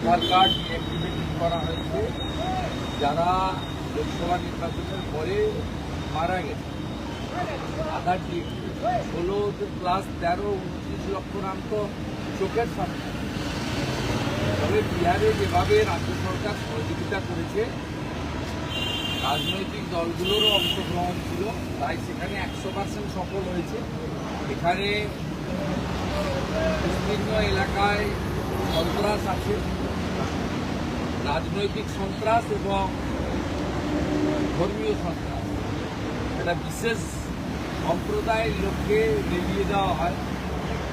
আধার card deactivate করা হয়েছে। যারা লোকসভা নির্বাচনের পরে মারা গেছে, আধার ষোলো প্লাস তেরো, উনত্রিশ লক্ষ নাম তো চোখের সামনে। তবে বিহারে যেভাবে রাজ্য সরকার সহযোগিতা করেছে, রাজনৈতিক দলগুলোরও অংশগ্রহণ ছিল, তাই সেখানে একশো পার্সেন্ট সফল হয়েছে। এখানে বিভিন্ন এলাকায় সন্ত্রাস আছে। রাজনৈতিক সন্ত্রাস এবং ধর্মীয় সন্ত্রাস। একটা বিশেষ সম্প্রদায়ের লোককে লেলিয়ে দেওয়া হয়।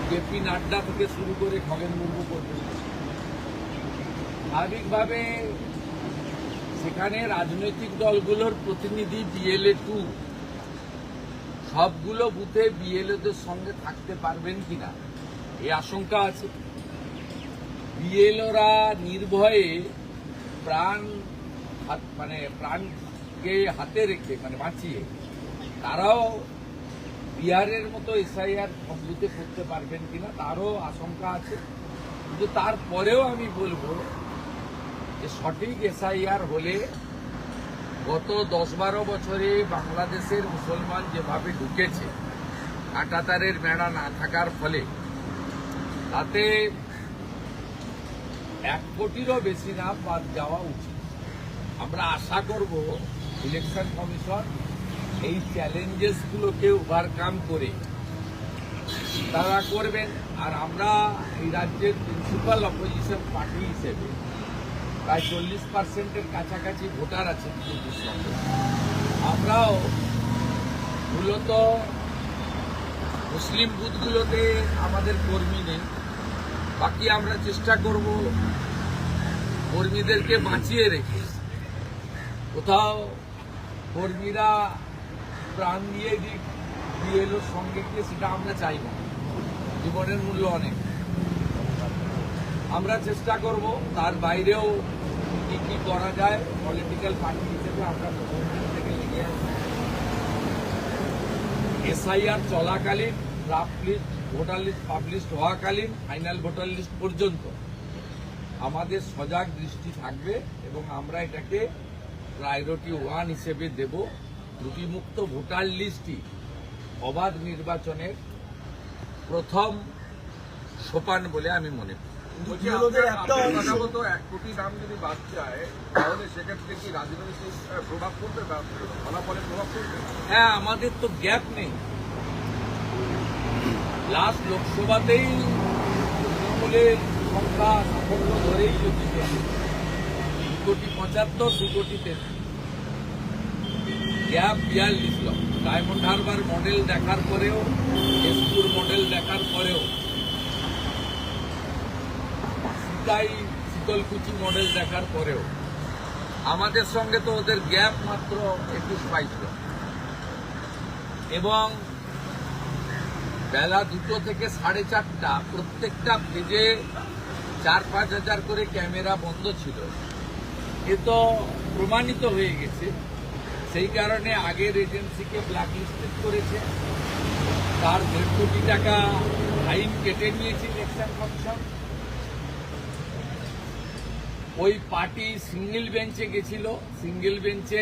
জেপি নাড্ডা থেকে শুরু করে খগেন মুর্মু পর্যন্ত। স্বাভাবিকভাবে সেখানে রাজনৈতিক দলগুলোর প্রতিনিধি বিএলএ টু সবগুলো বুথে বিএলওদের সঙ্গে থাকতে পারবেন কিনা? এই আশঙ্কা আছে। বিএলওরা নির্ভয়ে প্রাণ মানে প্রাণকে হাতে রেখে মানে বাঁচিয়ে, তারাও বিহারের মতো এসআইআর বুথে করতে পারবেন কিনা তারও আশঙ্কা আছে। কিন্তু তারপরেও আমি বলব যে সঠিক এসআইআর হলে গত দশ বারো বছরে বাংলাদেশের মুসলমান যেভাবে ঢুকেছে, কাটাতারের মেড়া না থাকার ফলে, তাতে এক কোটিরও বেশি নাম বাদ যাওয়া উচিত। আমরা আশা করব ইলেকশন কমিশন এই চ্যালেঞ্জেসগুলোকে ওভারকাম করে তারা করবেন। আর আমরা এই রাজ্যের প্রিন্সিপাল অপোজিশন পার্টি হিসেবে প্রায় চল্লিশ পার্সেন্টের কাছাকাছি ভোটার আছে আমরাও মূলত মুসলিম বুথগুলোতে আমাদের কর্মী নেই। বাকি আমরা চেষ্টা করব কর্মীদেরকে বাঁচিয়ে রেখে। কোথাও কর্মীরা প্রাণ দিয়ে দিক, বিএলওর সঙ্গে গিয়ে সেটা আমরা চাইব। জীবনের মূল্য অনেক। আমরা চেষ্টা করব, তার বাইরেও কি কি করা যায় পলিটিক্যাল পার্টি হিসেবে আমরা থেকে লেগে আছি এসআইআর চলাকালীন draft list voter list publish হওয়াকালীন final voter list পর্যন্ত। আমাদের সজাগ দৃষ্টি থাকবে এবং আমরা এটাকে প্রায়োরিটি ওয়ান হিসেবে দেব। ত্রুটিমুক্ত ভোটার লিস্টই অবাধ নির্বাচনের প্রথম সোপান বলে আমি মনে করি। এক কোটি নাম যদি বাদ যায় তাহলে সেক্ষেত্রে কি রাজনৈতিক প্রভাব পড়বে ফলাফলে প্রভাব পড়বে? হ্যাঁ আমাদের তো গ্যাপ নেই। লাস্ট লোকসভাতেই তৃণমূলের সংখ্যা সাফল্য ধরেই চলছে। দু কোটি পঁচাত্তর, দু কোটি গ্যাপ বিয়াল্লিশ লক্ষ। ডায়মন্ড হারবার মডেল দেখার পরেও এসপুর মডেল দেখার পরেও, সিতাই শীতলকুচি মডেল দেখার পরেও, আমাদের সঙ্গে তো ওদের গ্যাপ মাত্র একুশ বাইশ লক্ষ এবং বেলা দুটো থেকে সাড়ে চারটা, প্রত্যেকটা পেজে চার, পাঁচ হাজার করে ক্যামেরা বন্ধ ছিল। এ তো প্রমাণিত হয়ে গেছে। সেই কারণে আগের এজেন্সিকে ব্ল্যাকলিস্টেড করেছে। তার দেড় কোটি টাকা ফাইন কেটে নিয়েছে ইলেকশন কমিশন ওই পার্টি সিঙ্গেল বেঞ্চে গেছিল। সিঙ্গেল বেঞ্চে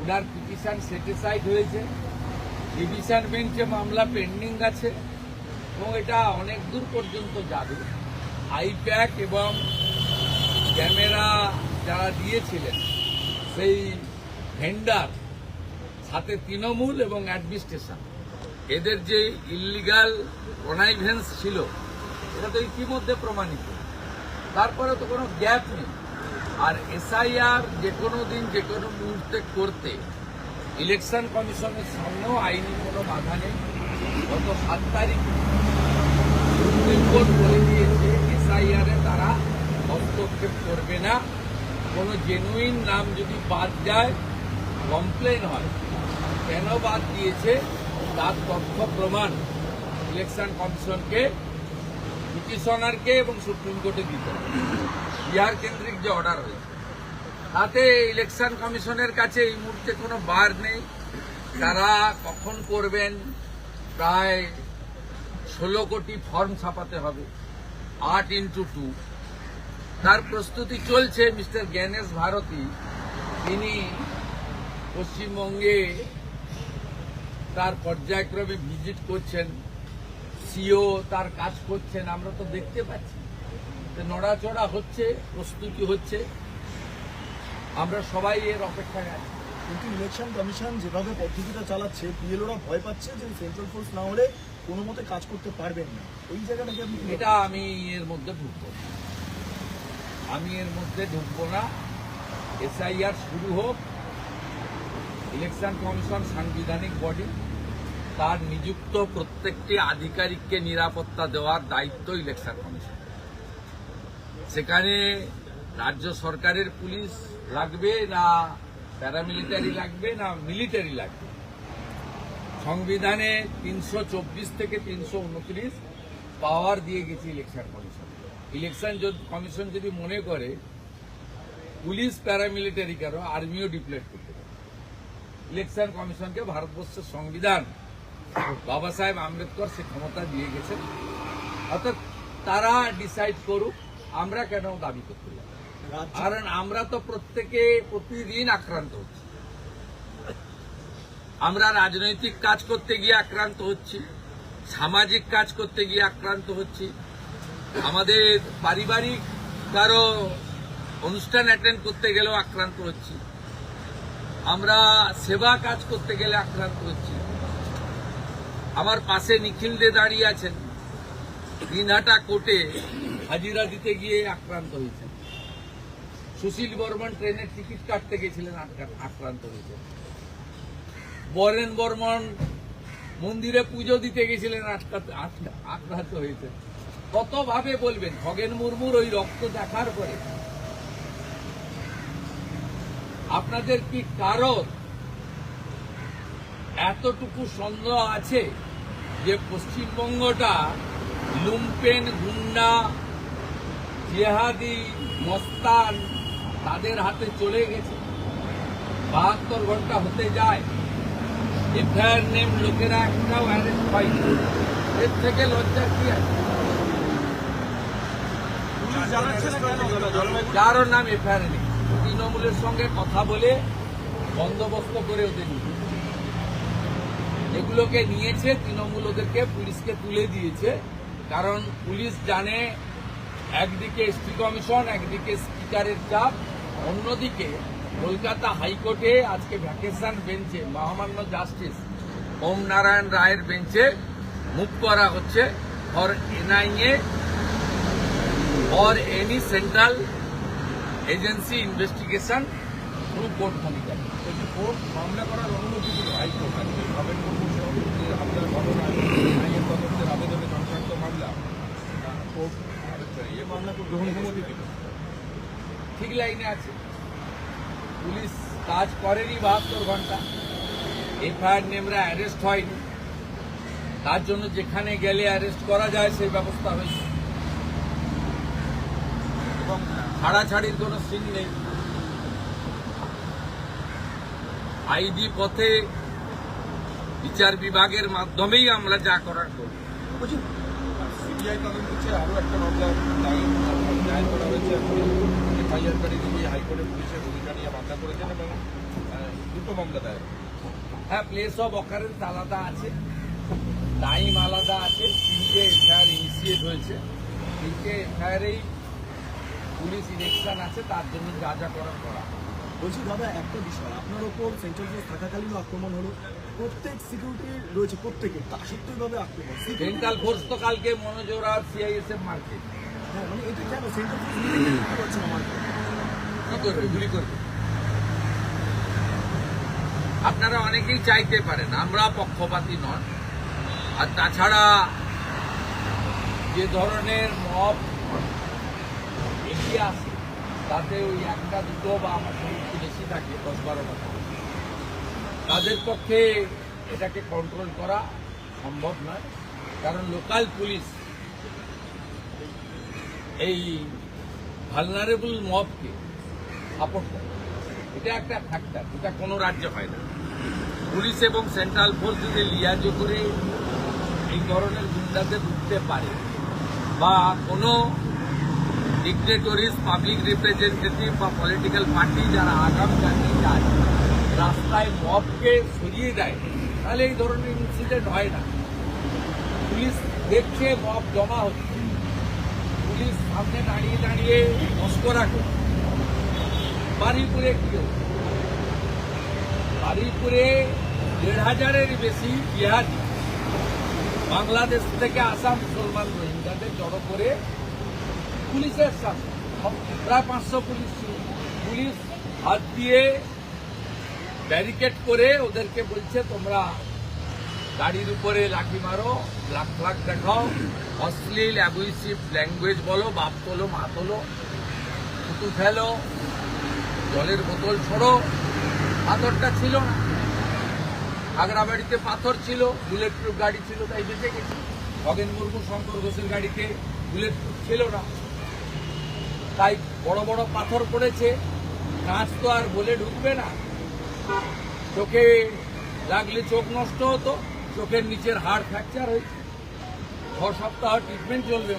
ওনার পিটিশন সেটিসাইড হয়েছে। ডিভিশন বেঞ্চে মামলা পেন্ডিং আছে এবং এটা অনেক দূর পর্যন্ত যাবে। আইপ্যাক এবং ক্যামেরা যারা দিয়েছিলেন, সেই ভেন্ডার, সাথে তৃণমূল এবং অ্যাডমিনিস্ট্রেশন, এদের যে ইলিগাল কনাইভেন্স ছিল, এটা তো ইতিমধ্যে প্রমাণিত। তারপরে তো কোনো গ্যাপ নেই। আর এসআইআর যে কোনো দিন যে কোনো মুহূর্তে করতে ইলেকশন কমিশনের সামনেও আইনি কোনো বাধা নেই। গত সাত তারিখ সুপ্রিম কোর্ট বলে দিয়েছে, এসআইআর তারা হস্তক্ষেপ করবে না। কোনো জেনুইন নাম যদি বাদ যায় কমপ্লেন হয়, কেন বাদ দিয়েছে তার তথ্য প্রমাণ ইলেকশন কমিশনকে, পিটিশনারকে এবং সুপ্রিম কোর্টে দিতে হবে। বিহার কেন্দ্রিক যে অর্ডার হয়েছে তাতে ইলেকশন কমিশনের কাছে এই মুহূর্তে কোনো বার নেই। তারা কখন করবেন? প্রায় ষোলো কোটি ফর্ম ছাপাতে হবে, আট ইন্টু টু তার প্রস্তুতি চলছে মিস্টার জ্ঞানেশ ভারতী। তিনি পশ্চিমবঙ্গে তার পর্যায়ক্রমে ভিজিট করছেন, সিও তার কাজ করছেন। আমরা তো দেখতে পাচ্ছি নড়াচড়া হচ্ছে, প্রস্তুতি হচ্ছে। আমরা সবাই এর অপেক্ষায় আছি। কিন্তু ইলেকশন কমিশন যেভাবে পদ্ধতিটা চালাচ্ছে পিএলওরা ভয় পাচ্ছে যে সেন্ট্রাল ফোর্স না হলে কোনো মতে কাজ করতে পারবেন না। ওই জায়গাটাকে আপনি এটা আমি এর মধ্যে ঢুকবো আমি এর মধ্যে ঢুকবো না। এসআইআর শুরু হোক। ইলেকশন কমিশন সাংবিধানিক বডি তার নিযুক্ত প্রত্যেকটি আধিকারিককে নিরাপত্তা দেওয়ার দায়িত্ব ইলেকশন কমিশন সেখানে রাজ্য সরকারের পুলিশ লাগবে না প্যারামিলিটারি লাগবে না মিলিটারি লাগবে? সংবিধানে তিনশো চব্বিশ থেকে তিনশো উনত্রিশ পাওয়ার দিয়ে গেছে ইলেকশন কমিশন ইলেকশন কমিশন যদি মনে করে, পুলিশ প্যারামিলিটারি কারও আর্মিও ডিপ্লেট করতে পারে। ইলেকশন কমিশনকে ভারতবর্ষের সংবিধান বাবা সাহেব আম্বেদকর সে ক্ষমতা দিয়ে গেছেন। অর্থাৎ তারা ডিসাইড করুক, আমরা কেন দাবি করতে রাজ্য কারণ আমরা তো প্রত্যেকে প্রতিদিন আক্রান্ত হচ্ছি। আমরা রাজনৈতিক কাজ করতে গিয়ে আক্রান্ত হচ্ছি, সামাজিক কাজ করতে গিয়ে আক্রান্ত হচ্ছি। আমাদের পারিবারিক কারও অনুষ্ঠান অ্যাটেন্ড করতে গেলেও আক্রান্ত হচ্ছি। আমরা সেবা কাজ করতে গেলে আক্রান্ত হচ্ছি। আমার পাশে নিখিল দে দাঁড়িয়ে আছেন। দিনহাটা কোর্টে হাজিরা দিতে গিয়ে আক্রান্ত হয়েছেন। সুশীল বর্মন ট্রেনের টিকিট কাটতে গেছিলেন আক্রান্ত হয়েছেন বরেন বর্মন মন্দিরে পুজো দিতে গেছিলেন আক্রান্ত হয়েছে। কত ভাবে বলবেন? খগেন মুর্মুর ওই রক্ত দেখার পরে। আপনাদের কি কারণ এতটুকু সন্দেহ আছে যে পশ্চিমবঙ্গটা লুম্পেন, গুন্ডা, জেহাদি, মস্তান তাদের হাতে চলে গেছে। বাহাত্তর ঘণ্টা হতে যায়। এফআইআর নেম লোকেরা একটাও অ্যারেস্ট হয়নি। এর থেকে লজ্জা কি আছে? কারও নাম এফআইআর নেই। তৃণমূলের সঙ্গে কথা বলে বন্দোবস্ত করে ওদের এগুলোকে নিয়েছে তৃণমূল ওদেরকে পুলিশকে তুলে দিয়েছে। কারণ পুলিশ জানে একদিকে এসটি কমিশন একদিকে স্পিকারের চাপ। অন্যদিকে কলকাতা হাইকোর্টে আজকে ভ্যাকেশন বেঞ্চে মহামান্য জাস্টিস ওম নারায়ণ রায়ের বেঞ্চে মুখ করা হচ্ছে for NIA or any central agency investigation court monitoring. বলছি, কোর্ট মামলা করার অনুমতি দিল হাইকোর্ট আইনের তদন্তের আবেদনে সংক্রান্ত মামলা কোর্ট ইয়ে মামলা গ্রহণ অনুমতি দিল ঠিক লাইনে আছে। পুলিশ কাজ করেনি বাহাত্তর ঘণ্টা। এফআইআর নেমরা অ্যারেস্ট হয়নি। তার জন্য যেখানে গেলে অ্যারেস্ট করা যায়, সেই ব্যবস্থা হয়েছে। এবং ছাড়াছাড়ির কোনো সিন নেই। আইডি পথে বিচার বিভাগের মাধ্যমেই আমরা যা করার করব সিবিআই তদন্ত চেয়ে আরও একটা মামলা দায়ের করা হয়েছে এফআইআর কারী তিনি হাইকোর্টে পুলিশের ভূমিকা নিয়ে মামলা করেছেন এবং দুটো মামলা দায়ের হ্যাঁ প্লেস অফ অকারেন্স আলাদা আছে টাইম আলাদা আছে তিনটে এফআইআর ইনিশিয়েট হয়েছে। তিনটে এফআইআরেই পুলিশ ইলেকশন আছে তার জন্য যা যা করার করা। বলছি দাদা একটা বিষয় আপনার ওপর সেন্ট্রাল ফোর্স থাকাকালীনও আক্রমণ হলো। প্রত্যেক সিকিউরিটি রয়েছে প্রত্যেকে তা সত্ত্বেও ভাবে আক্রমণ। সেন্ট্রাল ফোর্স তো কালকে মনোজোর সিআইএসএফ মার্কেট হ্যাঁ মানে আপনারা অনেকেই চাইতে পারেন আমরা পক্ষপাতী নন। আর তাছাড়া যে ধরনের মব এগিয়ে আসে তাতে ওই একটা দুটো বা আমাদের একটু বেশি থাকে দশ বারোটা। তাদের পক্ষে এটাকে কন্ট্রোল করা সম্ভব নয়। কারণ লোকাল পুলিশ এই ভালনারেবল মবকে সাপোর্ট করে। এটা একটা ফ্যাক্টর এটা কোনো রাজ্যে হয় না। পুলিশ এবং সেন্ট্রাল ফোর্স যদি লিয়াজো করে এই ধরনের গুন্ডাদের উঠতে পারে বা কোনো ডিক্টেটরিজ পাবলিক রিপ্রেজেন্টেটিভ বা পলিটিক্যাল পার্টি যারা আগামীকালে যায় রাস্তায় মবকে সরিয়ে দেয়, তাহলে এই ধরনের ইনসিডেন্ট হয় না। পুলিশ দেখছে মব জমা হচ্ছে। সামনে দাঁড়িয়ে দাঁড়িয়ে মস্করা করছে বারুইপুরে কি হচ্ছে? বারুইপুরে দেড় হাজারের বেশি জিহাদি বাংলাদেশ থেকে আসা মুসলমান রোহিঙ্গাদের জড়ো করে পুলিশের সামনে। প্রায় পাঁচশো পুলিশ পুলিশ হাত দিয়ে ব্যারিকেড করে ওদেরকে বলছে, তোমরা গাড়ির উপরে লাঠি মারো, লাখ লাখ দেখাও। অশ্লীল অ্যাবুইসিভ ল্যাঙ্গুয়েজ বলো, বাপ তোলো, মা তোলো। থুতু ফেলো, জলের বোতল ছড়ো। পাথরটা ছিল না। আগ্রাবাড়িতে পাথর ছিল বুলেট প্রুফ গাড়ি ছিল, তাই বেঁচে গেছে। খগেন মুর্মু, শঙ্কর ঘোষের গাড়িতে বুলেট প্রুফ ছিল না। তাই বড় বড় পাথর পড়েছে। কাঁচ তো আর বলে ঢুকবে না। চোখে লাগলে চোখ নষ্ট হতো। চোখের নিচের হাড় ফ্র্যাকচার হয়েছে। ছ সপ্তাহ ট্রিটমেন্ট চলবে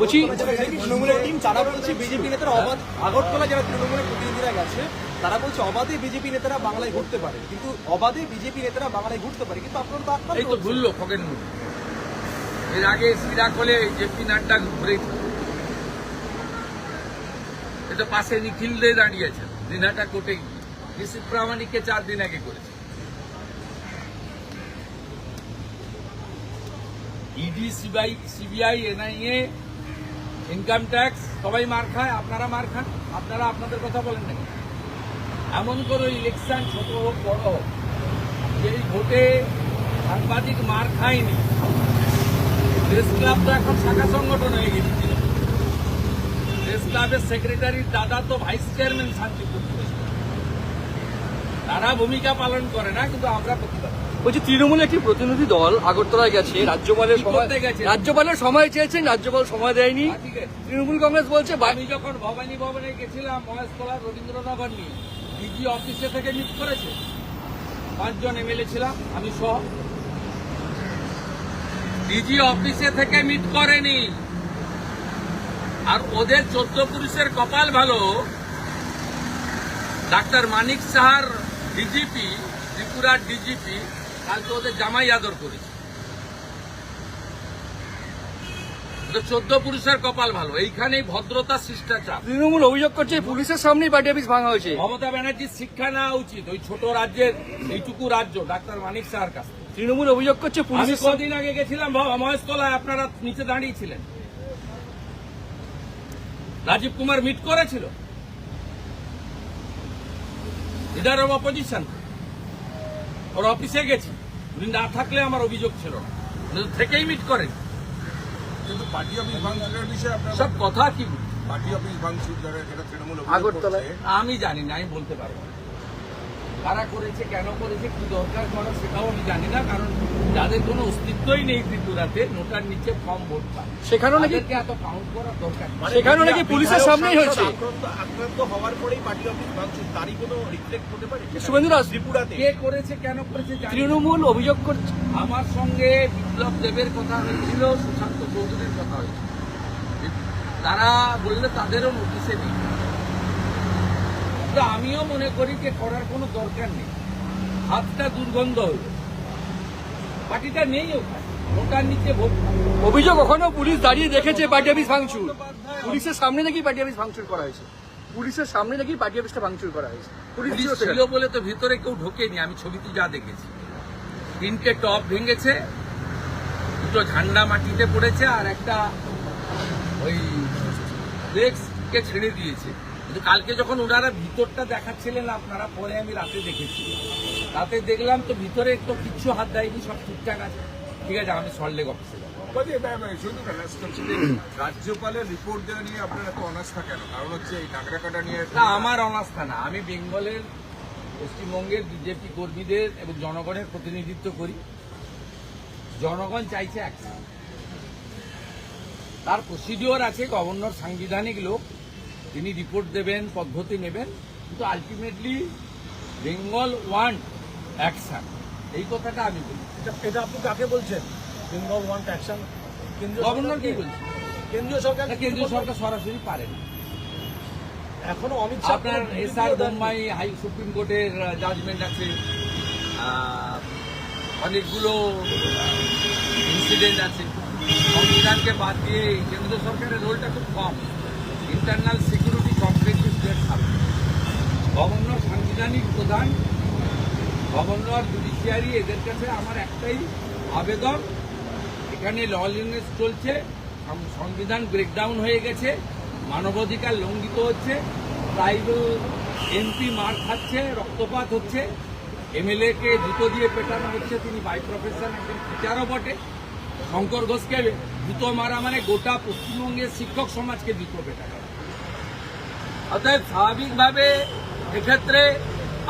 বলছি তৃণমূলের টিম তারা বলছে বিজেপি নেতারা অবাধ আগরতলা যারা তৃণমূলের প্রতিনিধিরা গেছে তারা বলছে অবাধে বিজেপি নেতারা বাংলায় ঘুরতে পারে। কিন্তু অবাধে বিজেপি নেতারা বাংলায় ঘুরতে পারে কিন্তু আপনারা তো এই তো হচ্ছেন। খগেন এর আগে জেপি নাড্ডা ঘুরে এটা পাশে নিখিল দে দাঁড়িয়েছেন দিনহাটা কোর্টে গিয়ে ঋষি প্রামাণিককে চার দিন আগে করেছে। ED CBI CBI NIA income tax সবাই মার খায়, আপনারা মার খান, আপনারা আপনাদের কথা বলেন নাকি এমন করে ইলেকশন ছোট হোক, বড় হোক, যেই ভোটে সাংবাদিক মার খায়নি প্রেস ক্লাব তো এখন শাখা সংগঠন হয়ে গেছিল প্রেস ক্লাবের সেক্রেটারির দাদা তো ভাইস চেয়ারম্যান শান্তিপুর তারা ভূমিকা পালন করে না, কিন্তু আমরা প্রতিবাদ। বলছি তৃণমূলের একটি প্রতিনিধি দল আগরতলায় গেছে রাজ্যপালের সময় রাজ্যপালের সময় চেয়েছেন রাজ্যপাল সময় দেয়নি। আছে। তৃণমূল কংগ্রেস বলছে আমি যখন ভবানী ভবনে গেছিলাম মহেশতলা রবীন্দ্রনগর নিয়ে ডিজি অফিসে থেকে মিট করেছে। পাঁচজন এমএলএ ছিলাম আমি সহ। ডিজি অফিসে থেকে মিট করেনি। আর ওদের চোদ্দ পুরুষের কপাল ভালো। ডাক্তার মানিক সাহার ডিজিপি ত্রিপুরার ডিজিপি কালকে ওদের জামাই আদর করেছে। চোদ্দ পুরুষের কপাল ভালো এইখানেই ভদ্রতা শিষ্টাচার। তৃণমূল অভিযোগ করছে পুলিশের সামনেই পার্টি অফিস ভাঙা হয়েছে। মমতা ব্যানার্জির শিক্ষা নেওয়া উচিত ওই ছোট রাজ্যের এইটুকু রাজ্য ডাক্তার মানিক কাছে। তৃণমূল অভিযোগ করছে পুলিশের কদিন আগে গেছিলাম মহেশতলায় আপনারা নিচে দাঁড়িয়েছিলেন রাজীব কুমার মিট করেছিল। Leader of opposition. ওর অফিসে গেছি। উনি না থাকলে আমার অভিযোগ ছিল উনি থেকেই মিট করেন কিন্তু পার্টি অফিস ভাঙচুরের বিষয়ে আপনার সব কথা কি? পার্টি অফিস ভাঙচুর যারা যেটা তৃণমূল অভিযোগ আগরতলায়। আমি জানি না আমি বলতে পারব না কারা করেছে কেন করেছে কি দরকার করা সেটাও আমি জানি না কারণ যাদের কোনো অস্তিত্বই নেই ত্রিপুরাতে নোটার নিচে কম ভোট পায়। সেখানেও নাকি এত কাউন্ট করার দরকার। নেই। সেখানেও নাকি পুলিশের সামনেই হয়েছে। আক্রান্ত আক্রান্ত হওয়ার পরেই পার্টি অফিস ভাঙচুর তারই কোনো রিফ্লেক্ট হতে পারে? শুভেন্দু দাস ত্রিপুরাতে। কে করেছে কেন করেছে তৃণমূল অভিযোগ করছে। আমার সঙ্গে বিপ্লব দেবের কথা হয়েছিল সুশান্ত চৌধুরীর কথা হয়েছিল। তারা বললে তাদেরও নোটিশে নেই। কিন্তু আমিও মনে করি যে করার কোনো দরকার নেই। হাতটা দুর্গন্ধ হইল পার্টিটা নেই ওখানে। ওটার নিচে ভোট অভিযোগ ওখানেও পুলিশ দাঁড়িয়ে দেখেছে পার্টি অফিস ভাঙচুর। পুলিশের সামনে নাকি পার্টি অফিস ভাঙচুর করা হয়েছে। পুলিশের সামনে নাকি পার্টি অফিসটা ভাঙচুর করা হয়েছে। পুলিশ ছিল বলে তো ভিতরে কেউ ঢোকেনি। আমি ছবিতে যা দেখেছি। তিনটে টপ ভেঙেছে দুটো ঝান্ডা মাটিতে পড়েছে আর একটা ওই কে ছেড়ে দিয়েছে। কিন্তু কালকে যখন ওনারা ভিতরটা দেখাচ্ছিলেন আপনারা পরে আমি রাতে দেখেছি। রাতে দেখলাম তো ভিতরে একটু কিচ্ছু হাত দেয়নি সব ঠিকঠাক আছে। ঠিক আছে আমি সল্টলেক অফিসে যাব। রাজ্যপালের রিপোর্ট দেওয়া নিয়ে আপনার এত অনাস্থা কেন কারণ হচ্ছে এই নাগরা কাটা নিয়ে না আমার অনাস্থা না আমি বেঙ্গলের পশ্চিমবঙ্গের বিজেপি কর্মীদের এবং জনগণের প্রতিনিধিত্ব করি। জনগণ চাইছে অ্যাকশন তার প্রসিডিওর আছে গভর্নর সাংবিধানিক লোক। তিনি রিপোর্ট দেবেন পদ্ধতি নেবেন কিন্তু আলটিমেটলি বেঙ্গল ওয়ান্ট অ্যাকশন এই কথাটা আমি বলি। এটা আপনি কাকে বলছেন? বেঙ্গল ওয়ান্ট অ্যাকশন গভর্নর কি বলছে? কেন্দ্রীয় সরকার কেন্দ্রীয় সরকার সরাসরি পারে না। এখনও অমিত শাহ আপনার কোনো S R Bombay high supreme কোর্টের জাজমেন্ট আছে। অনেকগুলো ইনসিডেন্ট আছে। সংবিধানকে বাদ দিয়ে কেন্দ্র সরকারের রোলটা খুব কম। ইন্টারনাল গভর্নর সাংবিধানিক প্রধান, গভর্নর জুডিশিয়ারি এদের কাছে আমার একটাই আবেদন, এখানে ললিনেস চলছে সংবিধান ব্রেকডাউন হয়ে গেছে, মানবাধিকার লঙ্ঘিত হচ্ছে ট্রাইবাল এমপি মার খাচ্ছে, রক্তপাত হচ্ছে এমএলএ কে জুতো দিয়ে পেটানো হচ্ছে, তিনি বাই প্রফেশন একজন টিচারও বটে। শঙ্কর ঘোষকে জুতো মারা মানে গোটা পশ্চিমবঙ্গের শিক্ষক সমাজকে জুতো পেটানো। অতএব স্বাভাবিকভাবে এক্ষেত্রে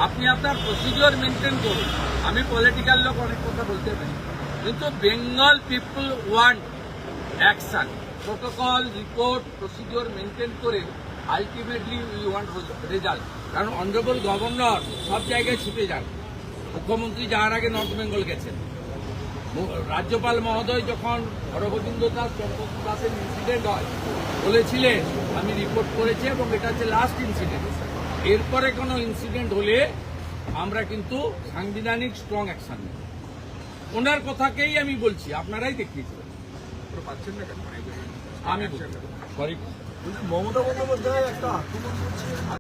আপনি আপনার প্রসিডিওর মেনটেন করুন। আমি পলিটিক্যাল লোক অনেক কথা বলতে পারি। কিন্তু Bengal people want action protocol report procedure maintain করে আলটিমেটলি উই ওয়ান্ট রেজাল্ট কারণ অনারেবল গভর্নর সব জায়গায় ছুটে যান। মুখ্যমন্ত্রী যাওয়ার আগে নর্থ বেঙ্গল গেছেন। রাজ্যপাল মহোদয় যখন হরগোবিন্দ দাস চম্পক দাসের ইনসিডেন্ট হয়, বলেছিলেন আমি রিপোর্ট করেছি এবং এটা হচ্ছে লাস্ট ইনসিডেন্ট এরপরে কোনো ইনসিডেন্ট হলে আমরা কিন্তু সাংবিধানিক স্ট্রং অ্যাকশন নেব। ওনার কথাকেই আমি বলছি আপনারাই দেখতে আমি সরি মমতা বন্দ্যোপাধ্যায় একটা